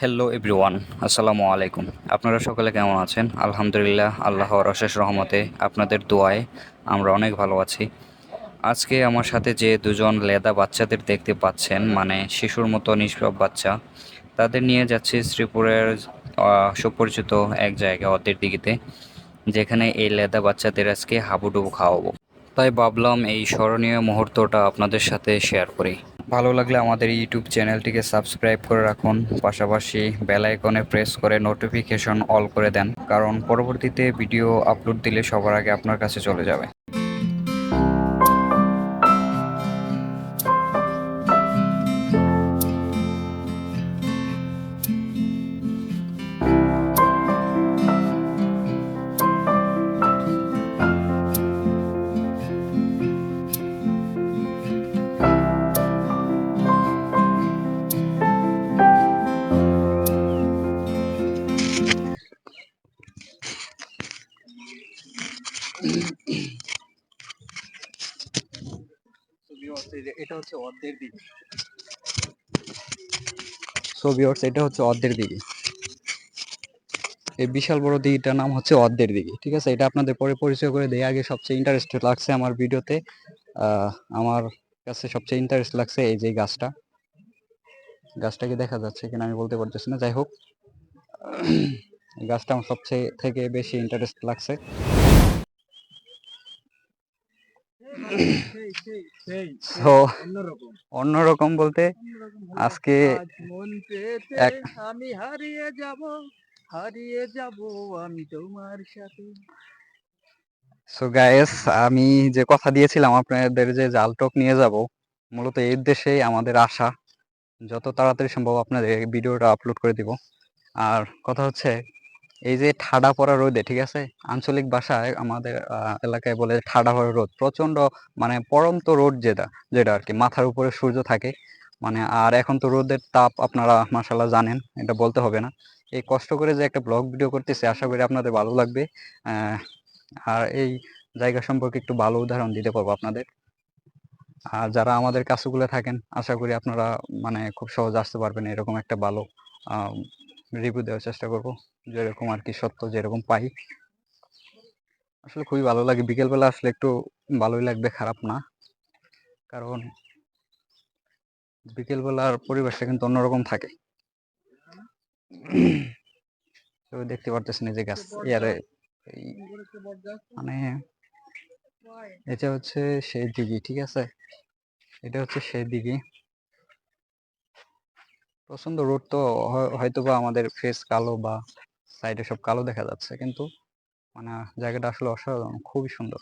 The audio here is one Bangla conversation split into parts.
হ্যালো এভরিওয়ান আসসালামু আলাইকুম আপনারা সকলে কেমন আছেন? আলহামদুলিল্লাহ, আল্লাহর অশেষ রহমতে আপনাদের দোয়ায় আমরা অনেক ভালো আছি। আজকে আমার সাথে যে দুজন লেদা বাচ্চাদের দেখতে পাচ্ছেন মানে শিশুর মতো নিষ্পাপ বাচ্চা, তাদের নিয়ে যাচ্ছি শ্রীপুরের সুপরিচিত এক জায়গা অদের দিঘিতে, যেখানে এই লেদা বাচ্চাদের আজকে হাবুডুবু খাওয়াবো। তাই ভাবলাম এই স্মরণীয় মুহূর্তটা আপনাদের সাথে শেয়ার করি। ভালো লাগলে আমাদের ইউটিউব চ্যানেলটিকে সাবস্ক্রাইব করে রাখুন, পাশাপাশি বেল আইকনে প্রেস করে নোটিফিকেশন অল করে দেন, কারণ পরবর্তীতে ভিডিও আপলোড দিলে সবার আগে আপনার কাছে চলে যাবে। এটা হচ্ছে অর্ধের দিকে। সো ভিউয়ার্স এটা হচ্ছে অর্ধের দিকে। এই বিশাল বড় দিঘিটার নাম হচ্ছে অর্ধের দিঘি ঠিক আছে? এটা আপনাদের পরে পরিচয় করে দেই। আগে সবচেয়ে ইন্টারেস্টেড লাগছে আমার ভিডিওতে আমার কাছে সবচেয়ে ইন্টারেস্ট লাগছে এই যে গাছটা। গাছটা কি দেখা যাচ্ছে কিনা আমি বলতে পারতেছি না। যাই হোক গাছটা আমার সবচেয়ে থেকে বেশি ইন্টারেস্ট লাগছে। তো অন্যরকম। বলতে আজকে এক আমি হারিয়ে যাব হারিয়ে যাব আমি তোমার সাথে। সো গায়েস আমি যে কথা দিয়েছিলাম আপনাদের যে জাল টক নিয়ে যাব মূলত এই উদ্দেশ্যেই আমাদের আশা যত তাড়াতাড়ি সম্ভব আপনাদের ভিডিওটা আপলোড করে দিব। আর কথা হচ্ছে এই যে ঠাডা পড়া রোদে, ঠিক আছে? আঞ্চলিক ভাষায় আমাদের এলাকায় বলে ঠাডা পড়া রোদ। প্রচণ্ড মানে পরন্ত রোদ যেটা যেটা আর কি মাথার উপরে সূর্য থাকে। মানে আর এখন তো রোদের তাপ আপনারা মাসাল্লাহ জানেন, এটা বলতে হবে না। এই কষ্ট করে যে একটা ব্লগ ভিডিও করতেছে, আশা করি আপনাদের ভালো লাগবে। আর এই জায়গা সম্পর্কে একটু ভালো উদাহরণ দিতে পারব আপনাদের। আর যারা আমাদের কাছুগুলো থাকেন, আশা করি আপনারা মানে খুব সহজ আসতে পারবেন এরকম একটা ভালো রিভিউ দেওয়ার চেষ্টা করব, যেরকম আর কি সত্য যেরকম পাই। আসলে খুবই ভালো লাগে, বিকেলবেলা আসলে একটু ভালোই লাগবে, খারাপ না। কারণ বিকেলবেলার পরিবেশটা কিন্তু অন্যরকম থাকে। তো দেখতে পারতেছেন এই যে গাছ, ইয়ারে মানে এটা হচ্ছে সেই দিঘি, ঠিক আছে? এটা হচ্ছে সেই দিঘি। প্রচণ্ড রোড তো হয়- হয়তোবা আমাদের ফেস কালো বা সাইডে সব কালো দেখা যাচ্ছে, কিন্তু মানে জায়গাটা আসলে অসাধারণ, খুবই সুন্দর।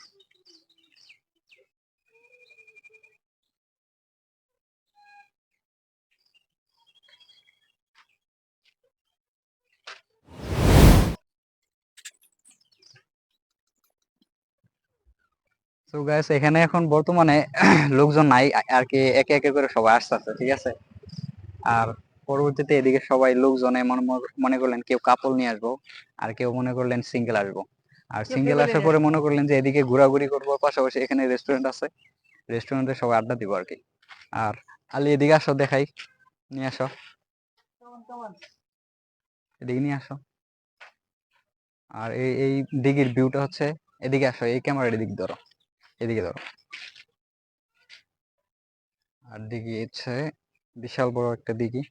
তো গাইস এখানে এখন বর্তমানে লোকজন নাই, আর কি একে একে করে সবাই আসতেছে, ঠিক আছে? আর পরবর্তীতে এদিকে সবাই লোকজনে মনে মনে- মনে করলেন কেউ কাপল নিয়ে আসব আর কেউ মনে করলেন সিঙ্গেল আসব। আর সিঙ্গেল আসার পরে মনে করলেন যে এদিকে ঘোরাঘুরি করব পাশাপাশি এখানে রেস্টুরেন্ট আছে রেস্টুরেন্টে সবাই আড্ডা দিব আর কি। আর আলি এদিকে আসো দেখাই নিয়ে আসো। এদিকে নিয়ে আসো। আর এই এই দিঘির ভিউটা হচ্ছে এদিকে আসো এই ক্যামেরার এদিক ধরো এদিকে ধরো। আর দিঘি হচ্ছে বিশাল বড় একটা দিঘি।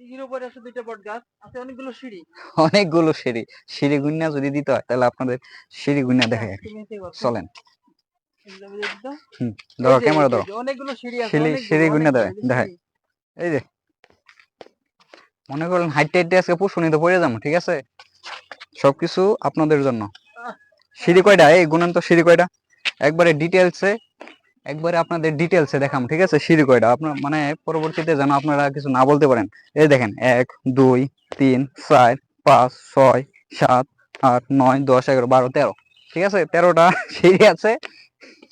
দিঘির উপরে আছে দুইটা বট গাছ আছে অনেকগুলো সিঁড়ি। অনেকগুলো সিঁড়ি। সিঁড়ি গুন্না যদি দিতে হয় তাহলে আপনাদের সিঁড়ি গুন্না। চলেন? ধরো ক্যামেরা ধরো অনেকগুলো সিঁড়ি আছে সিঁড়ি- গুন্না এই যে মনে করেন হাইটে হাইটে আজকে পুষুনিতে পড়ে যাব ঠিক আছে? সবকিছু আপনাদের জন্য। সিঁড়ি কয়টা? এই গুণান তো সিঁড়ি কয়টা? একবারে ডিটেলসে একবারে আপনাদের ডিটেলসে দেখাম, ঠিক আছে? সিঁড়ি কয়টা? আপনার মানে পরবর্তীতে যেন আপনারা কিছু না বলতে পারেন। এই দেখেন, এক, দুই, তিন, চার, পাঁচ, ছয়, সাত, আট, নয়, দশ, এগারো, বারো, তেরো। ঠিক আছে? তেরোটা সিঁড়ি আছে।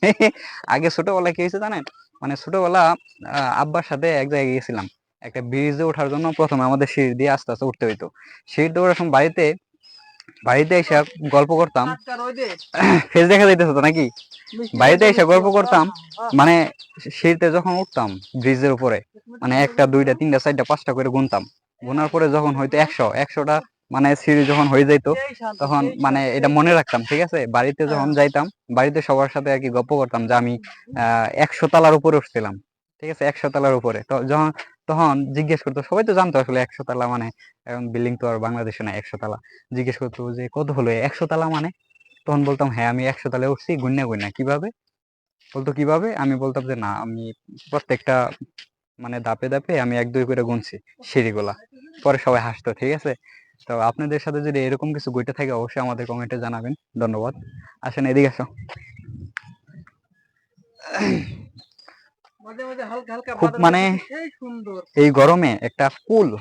আগে ছোটবেলায় কি হয়েছে জানেন? মানে ছোটবেলা আব্বার সাথে এক জায়গায় গিয়েছিলাম। একটা ব্রিজে ওঠার জন্য প্রথমে আমাদের সিঁড়ি দিয়ে আস্তে আস্তে উঠতে হইতো। সিঁড়ি দিয়ে ওঠার সময় বাড়িতে বাড়িতে এসে গল্প করতাম। ফেস দেখা যাইতেছে তো নাকি? বাড়িতে এসে গল্প করতাম, মানে শীতে যখন উঠতাম ব্রিজের উপরে মানে একটা দুইটা তিনটা চারটা পাঁচটা করে গুনতাম। গোনার পরে যখন হয়তো একশো একশোটা মানে সিঁড়ি যখন হয়ে যাইতো তখন মানে এটা মনে রাখতাম ঠিক আছে? বাড়িতে যখন হ্যাঁ। যাইতাম বাড়িতে সবার সাথে আর কি গল্প করতাম যে আমি আহ একশো তালার উপরে উঠছিলাম ঠিক আছে? একশো তালার উপরে। তো যখন তখন জিজ্ঞেস করতো, সবাই তো জানতো আসলে একশো তালা মানে এখন বিল্ডিং তো আর বাংলাদেশে না একশো তালা। জিজ্ঞেস করতো যে, কত হলো একশো তালা মানে? তখন বলতাম হ্যাঁ আমি একশো তালে উঠছি গুন্না গুন্না কীভাবে? বলতো, কীভাবে? আমি বলতাম যে, না, আমি প্রত্যেকটা মানে দাপে দাপে আমি এক দুই করে গুনছি সিঁড়িগুলা। পরে সবাই হাসতো, ঠিক আছে? তো আপনাদের সাথে যদি এরকম কিছু গইটা থাকে, অবশ্যই আমাদের কমেন্টে জানাবেন। ধন্যবাদ। আসেন, এদিকে আসো। খুব মানে- এই গরমে একটা কুল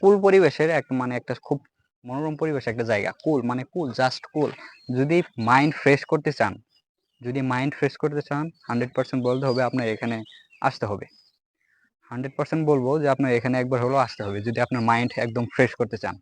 কুল পরিবেশের একটা মানে একটা খুব মনোরম পরিবেশ একটা জায়গা। কুল মানে কুল জাস্ট কুল। যদি মাইন্ড ফ্রেশ করতে চান যদি মাইন্ড ফ্রেশ করতে চান হান্ড্রেড পার্সেন্ট বলতে হবে আপনার এখানে আসতে হবে। হান্ড্রেড পার্সেন্ট বলব যে আপনার এখানে একবার হলেও আসতে হবে যদি আপনার মাইন্ড একদম ফ্রেশ করতে চান।